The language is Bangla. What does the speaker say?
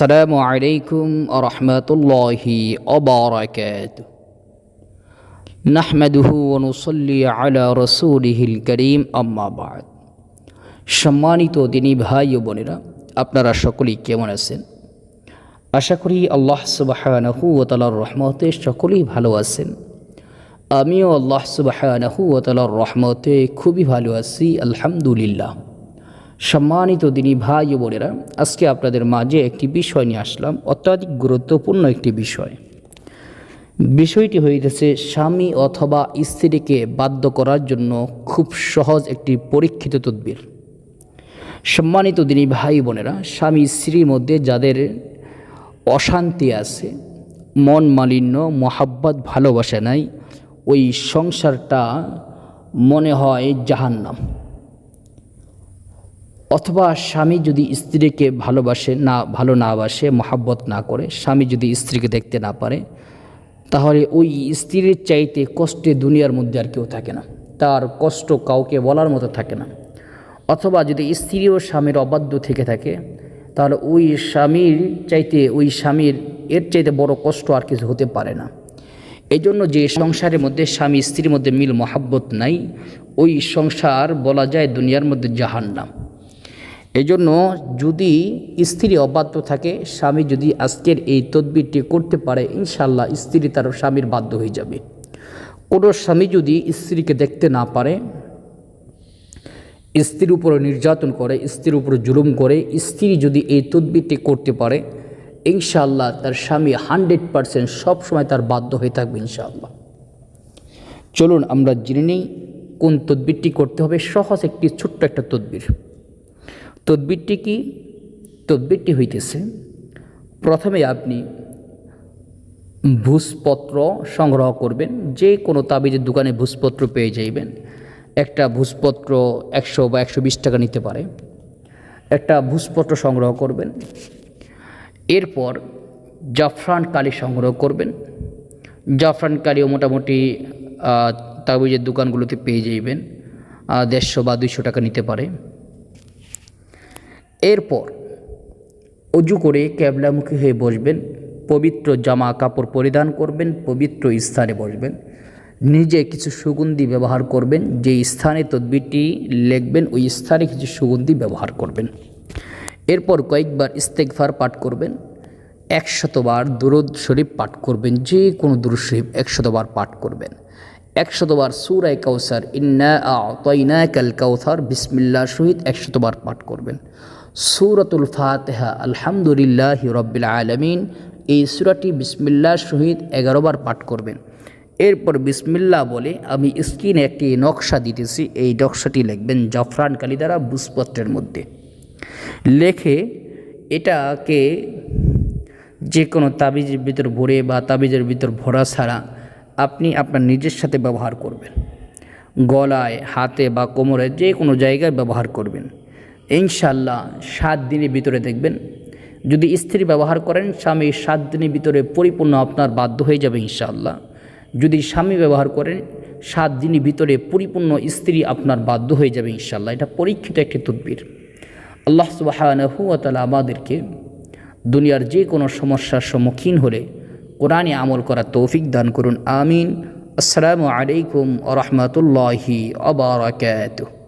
আসসালামু আলাইকুম রহমতুল্লাহি অবরাকাত নাহমাদুহু অনুসল্লি আলা রসুলিহিল করিম, আম্মা বাদ। সম্মানিত দিনী ভাই ও বোনেরা, আপনারা সকলেই কেমন আছেন? আশা করি আল্লাহ সুবাহানহু ও তালার রহমতে সকলেই ভালো আছেন। আমিও আল্লাহ সুবাহানহু ও তালার রহমতে খুবই ভালো আছি, আলহামদুলিল্লাহ। সম্মানিত দিনী ভাই ও বোনেরা, আজকে আপনাদের মাঝে একটি বিষয় নিয়ে আসলাম, অত্যাধিক গুরুত্বপূর্ণ একটি বিষয়। বিষয়টি হইতেছে স্বামী অথবা স্ত্রীকে বাধ্য করার জন্য খুব সহজ একটি পরীক্ষিত তদ্বির। সম্মানিত দিনী ভাই বোনেরা, স্বামী স্ত্রীর মধ্যে যাদের অশান্তি আছে, মন মালিন্য, মহাব্বত, ভালোবাসা নাই, ওই সংসারটা মনে হয় জাহান্নাম। অথবা স্বামী যদি স্ত্রীকে ভালোবাসে না, ভালো না বাসে, মহাব্বত না করে, স্বামী যদি স্ত্রীকে দেখতে না পারে, তাহলে ওই স্ত্রীর চাইতে কষ্টে দুনিয়ার মধ্যে আর কেউ থাকে না। তার কষ্ট কাউকে বলার মতো থাকে না। অথবা যদি স্ত্রী ও স্বামীর অবাধ্য থেকে থাকে, তাহলে ওই স্বামীর চাইতে, ওই স্বামীর, এর চাইতে বড় কষ্ট আর কিছু হতে পারে না। এই জন্য যে সংসারের মধ্যে স্বামী স্ত্রীর মধ্যে মিল মহাব্বত নাই, ওই সংসার বলা যায় দুনিয়ার মধ্যে জাহান্নাম। এই জন্য যদি স্ত্রী অবাধ্য থাকে, স্বামী যদি আজকের এই তদবিরটি করতে পারে ইনশাল্লাহ স্ত্রী তার স্বামীর বাধ্য হয়ে যাবে। কোনো স্বামী যদি স্ত্রীকে দেখতে না পারে, স্ত্রীর উপরে নির্যাতন করে, স্ত্রীর উপরে জুলুম করে, স্ত্রী যদি এই তদবিরটি করতে পারে, ইনশাআল্লাহ তার স্বামী হান্ড্রেড পারসেন্ট সবসময় তার বাধ্য হয়ে থাকবে ইনশাআল্লাহ। চলুন আমরা জেনে নিই কোন তদবিরটি করতে হবে, সহজ একটি ছোট্ট একটা তদবির। তদবিরটি কি? তদবিরটি হইতেছে, প্রথমে আপনি ভূসপত্র সংগ্রহ করবেন, যে কোনো তাবিজের দোকানে ভূসপত্র পেয়ে যাইবেন। একটা ভূসপত্র একশো বা একশো বিশ টাকা নিতে পারে। একটা ভূসপত্র সংগ্রহ করবেন। এরপর জাফরান কালি সংগ্রহ করবেন। জাফরান কালিও মোটামুটি তাবিজের দোকানগুলোতে পেয়ে যাইবেন। দেড়শো বা দুইশো টাকা নিতে পারে। এরপর অজু করে ক্যাবলামুখী হয়ে বসবেন, পবিত্র জামা কাপড় পরিধান করবেন, পবিত্র স্থানে বসবেন, নিজে কিছু সুগন্ধি ব্যবহার করবেন, যে স্থানে তদবিরটি লিখবেন, ওই স্থানে কিছু সুগন্ধি ব্যবহার করবেন। এরপর কয়েকবার ইস্তেকফার পাঠ করবেন, একশতবার দুরুদ শরীফ পাঠ করবেন, যে কোনো দুরুদ শরীফ একশতবার পাঠ করবেন। একশতবার সুরায় কাউসার, ইন্না তৈনা কাল কাউসার বিসমিল্লা শহীদ একশতবার পাঠ করবেন। সুরতুল ফাতেহা, আলহামদুলিল্লাহ রব্বিল আলমিন, এই সুরাটি বিসমিল্লা শহীদ এগারোবার পাঠ করবেন। এরপর বিসমিল্লা বলে আমি স্ক্রিনে একটি নকশা দিতেছি, এই নকশাটি লিখবেন জাফরান কালি দ্বারা বুসপত্রের মধ্যে। লেখে এটাকে যে কোনো তাবিজের ভিতর ভরে বা তাবিজের ভিতর ভরা ছাড়া আপনি আপনার নিজের সাথে ব্যবহার করবেন। গলায়, হাতে বা কোমরে যে কোনো জায়গায় ব্যবহার করবেন। ইনশাল্লাহ সাত দিনের ভিতরে দেখবেন। যদি স্ত্রী ব্যবহার করেন, স্বামী সাত দিনের ভিতরে পরিপূর্ণ আপনার বাধ্য হয়ে যাবে ইনশাল্লাহ যদি স্বামী ব্যবহার করেন, সাত দিনের ভিতরে পরিপূর্ণ স্ত্রী আপনার বাধ্য হয়ে যাবে ইনশাল্লাহ এটা পরীক্ষিত একটি তদ্বির। আল্লাহ সুবাহানহুয়াতালা আমাদেরকে দুনিয়ার যে কোনো সমস্যার সম্মুখীন হলে কোরআনে আমল করার তৌফিক দান করুন আমিন। আসসালামু আলাইকুম আ রহমতুল্লাহি আবরাকাতুহ